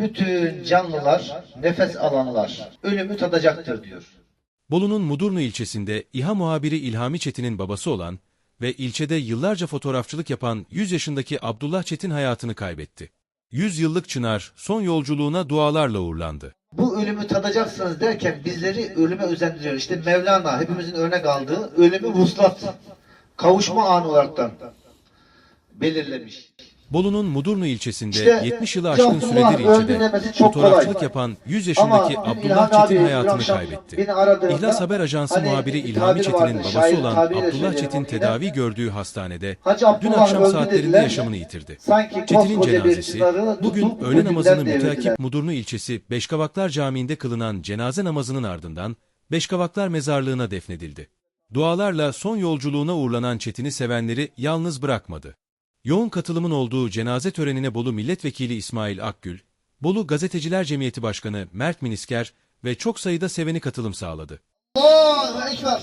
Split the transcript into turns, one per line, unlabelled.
Bütün canlılar, nefes alanlar ölümü tadacaktır diyor.
Bolu'nun Mudurnu ilçesinde İHA muhabiri İlhami Çetin'in babası olan ve ilçede yıllarca fotoğrafçılık yapan 100 yaşındaki Abdullah Çetin hayatını kaybetti. 100 yıllık Çınar son yolculuğuna dualarla uğurlandı.
Bu ölümü tadacaksınız derken bizleri ölüme özendiriyor. İşte Mevlana hepimizin örnek aldığı ölümü vuslat, kavuşma anı olaraktan belirlemiş.
Bolu'nun Mudurnu ilçesinde
İşte
70 yılı aşkın
Abdullah
süredir ilçede fotoğrafçılık
kolay.
yapan 100
Ama
yaşındaki
dün
Abdullah
İlhami
Çetin
abi
hayatını kaybetti.
aradığında,
İhlas Haber Ajansı
hani
muhabiri
bir
İlhami Çetin'in
vardı,
babası
şair
olan Abdullah Çetin
onu yine.
tedavi gördüğü hastanede dün akşam saatlerinde
dediler.
yaşamını yitirdi. Çetin'in cenazesi bugün öğle namazını müteakip. Mudurnu ilçesi Beşkavaklar Camii'nde kılınan cenaze namazının ardından Beşkavaklar mezarlığına defnedildi. Dualarla son yolculuğuna uğurlanan Çetin'i sevenleri yalnız bırakmadı. Yoğun katılımın olduğu cenaze törenine Bolu Milletvekili İsmail Akgül, Bolu Gazeteciler Cemiyeti Başkanı Mert Minisker ve çok sayıda seveni katılım sağladı.
Allahu Ekber.